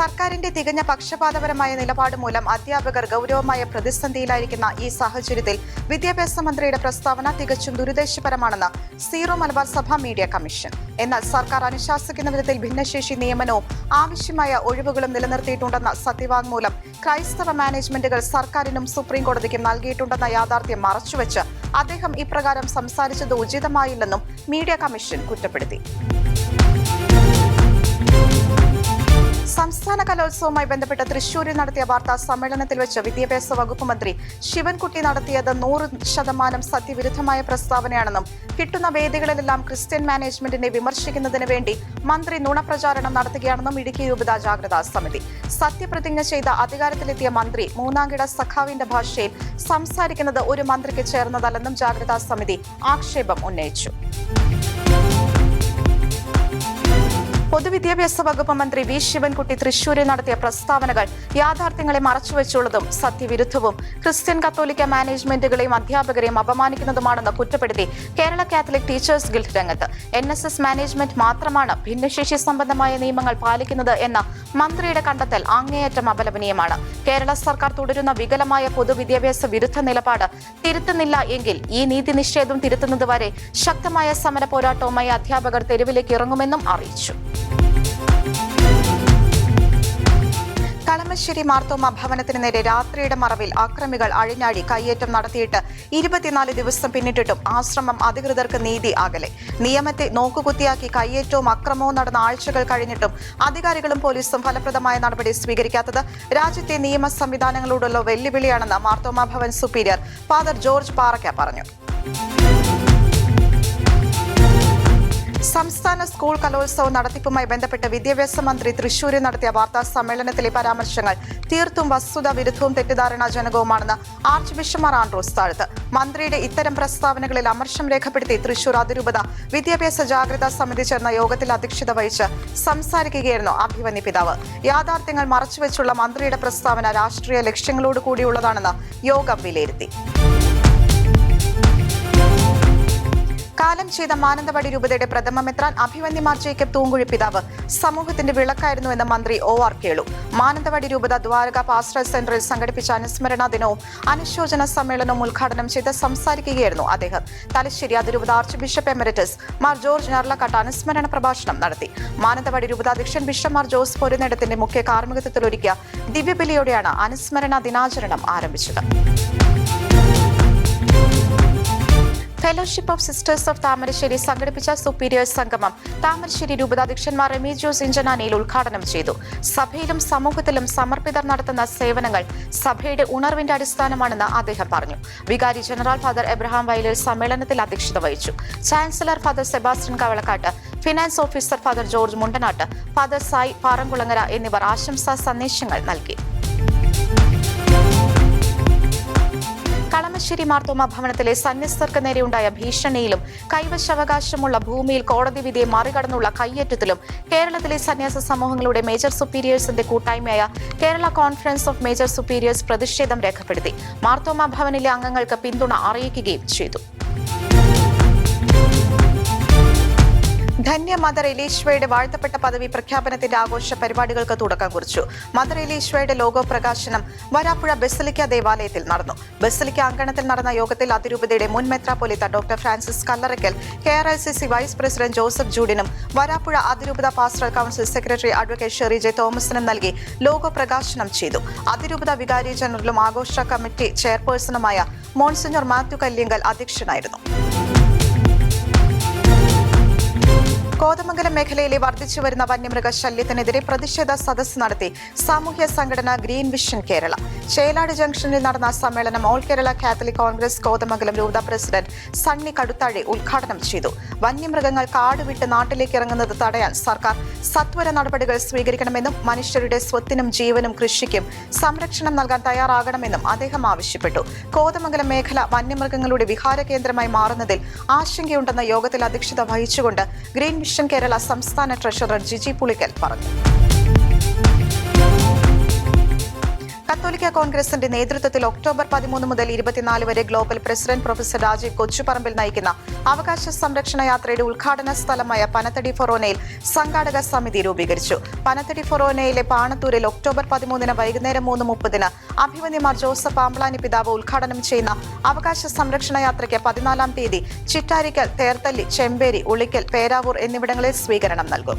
സർക്കാരിന്റെ തികഞ്ഞ പക്ഷപാതപരമായ നിലപാട് മൂലം അധ്യാപകർ ഗൗരവമായ പ്രതിസന്ധിയിലായിരിക്കുന്ന ഈ സാഹചര്യത്തിൽ വിദ്യാഭ്യാസ മന്ത്രിയുടെ പ്രസ്താവന തികച്ചും ദുരുദ്ദേശപരമാണെന്ന് സീറോ മലബാർ സഭ മീഡിയ കമ്മീഷൻ. എന്നാൽ സർക്കാർ അനുശാസിക്കുന്ന വിധത്തിൽ ഭിന്നശേഷി നിയമനവും ആവശ്യമായ ഒഴിവുകളും നിലനിർത്തിയിട്ടുണ്ടെന്ന സത്യവാങ്മൂലം ക്രൈസ്തവ മാനേജ്മെന്റുകൾ സർക്കാരിനും സുപ്രീം കോടതിക്കും നൽകിയിട്ടുണ്ടെന്ന യാഥാർത്ഥ്യം മറച്ചുവെച്ച് അദ്ദേഹം ഇപ്രകാരം സംസാരിച്ചത് ഉചിതമായില്ലെന്നും മീഡിയ കമ്മീഷൻ കുറ്റപ്പെടുത്തി. സംസ്ഥാന കലോത്സവവുമായി ബന്ധപ്പെട്ട് തൃശൂരിൽ നടത്തിയ വാർത്താ സമ്മേളനത്തിൽ വെച്ച് വിദ്യാഭ്യാസ വകുപ്പ് മന്ത്രി ശിവൻകുട്ടി നടത്തിയത് നൂറ് ശതമാനം സത്യവിരുദ്ധമായ പ്രസ്താവനയാണെന്നും കിട്ടുന്ന വേദികളിലെല്ലാം ക്രിസ്ത്യൻ മാനേജ്മെന്റിനെ വിമർശിക്കുന്നതിന് വേണ്ടി മന്ത്രി നുണപ്രചാരണം നടത്തുകയാണെന്നും ഇടുക്കി രൂപതാ ജാഗ്രതാ സമിതി. സത്യപ്രതിജ്ഞ ചെയ്ത അധികാരത്തിലെത്തിയ മന്ത്രി മൂന്നാംകിട സഖാവിന്റെ ഭാഷയിൽ സംസാരിക്കുന്നത് ഒരു മന്ത്രിക്ക് ചേർന്നതല്ലെന്നും ജാഗ്രതാ സമിതി ആക്ഷേപം ഉന്നയിച്ചു. പൊതുവിദ്യാഭ്യാസ വകുപ്പ് മന്ത്രി വി ശിവൻകുട്ടി തൃശൂരിൽ നടത്തിയ പ്രസ്താവനകൾ യാഥാർത്ഥ്യങ്ങളെ മറച്ചുവെച്ചുള്ളതും സത്യവിരുദ്ധവും. ക്രിസ്ത്യൻ കത്തോലിക്ക മാനേജ്മെന്റുകളെയും അധ്യാപകരെയും അപമാനിക്കുന്നതുമാണെന്ന് കുറ്റപ്പെടുത്തി കേരള കാത്തലിക് ടീച്ചേഴ്സ് ഗിൽഡ് രംഗത്ത്. എൻ എസ് എസ് മാനേജ്മെന്റ് മാത്രമാണ് ഭിന്നശേഷി സംബന്ധമായ നിയമങ്ങൾ പാലിക്കുന്നത് എന്ന മന്ത്രിയുടെ കണ്ടെത്തൽ അങ്ങേയറ്റം അപലപനീയമാണ്. കേരള സർക്കാർ തുടരുന്ന വികലമായ പൊതുവിദ്യാഭ്യാസ വിരുദ്ധ നിലപാട് തിരുത്തുന്നില്ല എങ്കിൽ ഈ നീതി നിഷേധം തിരുത്തുന്നതുവരെ ശക്തമായ സമര പോരാട്ടവുമായി അധ്യാപകർ തെരുവിലേക്ക് ഇറങ്ങുമെന്നും അറിയിച്ചു. കളമശ്ശേരി മാർത്തോമ ഭവനത്തിന് നേരെ രാത്രിയുടെ മറവിൽ അക്രമികൾ അഴിഞ്ഞാടി കയ്യേറ്റം നടത്തിയിട്ട് ഇരുപത്തിനാല് ദിവസം പിന്നിട്ടിട്ടും ആശ്രമം അധികൃതർക്ക് നീതി അകലെ നിയമത്തെ നോക്കുകുത്തിയാക്കി കയ്യേറ്റവും അക്രമവും നടന്ന ആഴ്ചകൾ കഴിഞ്ഞിട്ടും അധികാരികളും പോലീസും ഫലപ്രദമായ നടപടി സ്വീകരിക്കാത്തത് രാജ്യത്തെ നിയമ സംവിധാനങ്ങളോടുള്ള വെല്ലുവിളിയാണെന്ന് Marthoma Bhavan superior father George Parakka പറഞ്ഞു. സംസ്ഥാന സ്കൂൾ കലോത്സവം നടത്തിപ്പുമായി ബന്ധപ്പെട്ട് വിദ്യാഭ്യാസ മന്ത്രി തൃശൂരിൽ നടത്തിയ വാർത്താ സമ്മേളനത്തിലെ പരാമർശങ്ങൾ തീർത്തും വസ്തുത വിരുദ്ധവും തെറ്റിദ്ധാരണാജനകവുമാണെന്ന് ആർച്ച് ബിഷപ്പ് ആൻഡ്രൂസ് താഴ്ത്ത്. മന്ത്രിയുടെ ഇത്തരം പ്രസ്താവനകളിൽ അമർഷം രേഖപ്പെടുത്തി തൃശൂർ അതിരൂപത വിദ്യാഭ്യാസ ജാഗ്രതാ സമിതി ചേർന്ന യോഗത്തിൽ അധ്യക്ഷത വഹിച്ച് സംസാരിക്കുകയായിരുന്നു അഭിമന്യ പിതാവ്. യാഥാർത്ഥ്യങ്ങൾ മറച്ചുവെച്ചുള്ള മന്ത്രിയുടെ പ്രസ്താവന രാഷ്ട്രീയ ലക്ഷ്യങ്ങളോട് കൂടിയുള്ളതാണെന്ന് യോഗം വിലയിരുത്തി. കാലം ചെയ്ത മാനന്തവാടി രൂപതയുടെ പ്രഥമ മെത്രാൻ അഭിമന്യമാർ ജേക്കബ് തൂങ്കുഴി പിതാവ് സമൂഹത്തിന്റെ വിളക്കായിരുന്നു എന്ന് മന്ത്രി ഒ ആർ കേളു. മാനന്തവാടി രൂപത ദ്വാരക പാസ്റ്റർ സെന്ററിൽ സംഘടിപ്പിച്ച അനുസ്മരണ ദിനവും അനുശോചന സമ്മേളനവും ഉദ്ഘാടനം ചെയ്ത് സംസാരിക്കുകയായിരുന്നു അദ്ദേഹം. തലശ്ശേരി അതിരൂപത archbishop emeritus Mar George നർലക്കാട്ട് അനുസ്മരണ പ്രഭാഷണം നടത്തി. മാനന്തവാടി രൂപതാധ്യക്ഷൻ ബിഷപ്പ് മാർ ജോസ് പൊരുന്നിടത്തിന്റെ മുഖ്യ കാർമ്മികത്വത്തിലൊരുക്കിയ ദിവ്യബലിയോടെയാണ് അനുസ്മരണ ദിനാചരണം ആരംഭിച്ചത്. Fellowship of sisters of Thamarassery സംഘടിപ്പിച്ച സുപ്പീരിയേഴ്സ് സംഗമം താമരശ്ശേരി രൂപതാധ്യക്ഷന്മാർ റെമി ജോസ് ഇഞ്ചനാനിയിൽ ഉദ്ഘാടനം ചെയ്തു. സഭയിലും സമൂഹത്തിലും സമർപ്പിതർ നടത്തുന്ന സേവനങ്ങൾ സഭയുടെ ഉണർവിന്റെ അടിസ്ഥാനമാണെന്ന് അദ്ദേഹം പറഞ്ഞു. വികാരി ജനറൽ ഫാദർ എബ്രഹാം വയലിൽ സമ്മേളനത്തിൽ അധ്യക്ഷത വഹിച്ചു. Chancellor father Sebastian Kavalakkattu finance officer father George Mundanattu father Sai Paramkulangara എന്നിവർ ആശംസാ സന്ദേശങ്ങൾ നൽകി. കളമശ്ശേരി മാർത്തോമ ഭവനത്തിലെ സന്യസ്തർക്ക് നേരെയുണ്ടായ ഭീഷണിയിലും കൈവശാവകാശമുള്ള ഭൂമിയിൽ കോടതി വിധിയെ മറികടന്നുള്ള കയ്യേറ്റത്തിലും കേരളത്തിലെ സന്യാസ സമൂഹങ്ങളുടെ മേജർ സുപ്പീരിയേഴ്സിന്റെ കൂട്ടായ്മയായ Kerala conference of major superiors പ്രതിഷേധം രേഖപ്പെടുത്തി. മാർത്തോമ ഭവനിലെ അംഗങ്ങൾക്ക് പിന്തുണ അറിയിക്കുകയും ചെയ്തു. ധന്യ മദർ എലീശ്വയുടെ വാഴ്ത്തപ്പെട്ട പദവി പ്രഖ്യാപനത്തിന്റെ ആഘോഷ പരിപാടികൾക്ക് തുടക്കം കുറിച്ചു. മദർ എലീശ്വയുടെ ലോഗോ പ്രകാശനം വരാപ്പുഴ ബസലിക്ക ദേവാലയത്തിൽ നടന്നു. ബസലിക്ക അങ്കണത്തിൽ നടന്ന യോഗത്തിൽ അതിരൂപതയുടെ മുൻ മെത്രാപൊലിത്ത doctor Francis Kallarakkal K R I C C vice president Joseph ജൂഡിനും Varapuzha അതിരൂപത pastoral council secretary advocate Sherry J തോമസിനും നൽകി ലോഗോ പ്രകാശനം ചെയ്തു. അതിരൂപത വികാരി ജനറലും ആഘോഷ കമ്മിറ്റി ചെയർപേഴ്സണുമായ മോൺസിനോർ മാത്യു കല്യങ്കൽ അധ്യക്ഷനായിരുന്നു. കോതമംഗലം മേഖലയിലെ വർദ്ധിച്ചു വരുന്ന വന്യമൃഗ ശല്യത്തിനെതിരെ പ്രതിഷേധ സദസ് നടത്തി സാമൂഹ്യ സംഘടന ഗ്രീൻ വിഷൻ കേരള. ചേലാട് ജംഗ്ഷനിൽ നടന്ന സമ്മേളനം all Kerala Catholic Congress Kothamangalam രൂപത പ്രസിഡന്റ് സണ്ണി കടുത്താഴി ഉദ്ഘാടനം ചെയ്തു. വന്യമൃഗങ്ങൾ കാടുവിട്ട് നാട്ടിലേക്ക് ഇറങ്ങുന്നത് തടയാൻ സർക്കാർ സത്വര നടപടികൾ സ്വീകരിക്കണമെന്നും മനുഷ്യരുടെ സ്വത്തിനും ജീവനും കൃഷിക്കും സംരക്ഷണം നൽകാൻ തയ്യാറാകണമെന്നും അദ്ദേഹം ആവശ്യപ്പെട്ടു. കോതമംഗലം മേഖല വന്യമൃഗങ്ങളുടെ വിഹാര കേന്ദ്രമായി മാറുന്നതിൽ ആശങ്കയുണ്ടെന്ന യോഗത്തിൽ അധ്യക്ഷത വഹിച്ചുകൊണ്ട് ഗ്രീൻ കേരള സംസ്ഥാന ട്രഷറർ ജിജി പുളിക്കൽ പറഞ്ഞു കത്തോലിക്ക കോൺഗ്രസിന്റെ നേതൃത്വത്തിൽ ഒക്ടോബർ പതിമൂന്ന് മുതൽ ഇരുപത്തിനാല് വരെ global president professor Rajeev Kochuparambil നയിക്കുന്ന അവകാശ സംരക്ഷണ യാത്രയുടെ ഉദ്ഘാടന സ്ഥലമായ പനത്തടി ഫൊറോനയിൽ സംഘാടക സമിതി രൂപീകരിച്ചു. പനത്തടി ഫൊറോനയിലെ പാണത്തൂരിൽ ഒക്ടോബർ പതിമൂന്നിന് വൈകുന്നേരം മൂന്ന് മുപ്പതിന് അഭിമന്യമാർ ജോസഫ് ആംബ്ലാനി പിതാവ് ഉദ്ഘാടനം ചെയ്യുന്ന അവകാശ സംരക്ഷണ യാത്രയ്ക്ക് പതിനാലാം തീയതി ചിറ്റാരിക്കൽ തേർത്തല്ലി ചെമ്പേരി ഉളിക്കൽ പേരാവൂർ എന്നിവിടങ്ങളിൽ സ്വീകരണം നൽകും.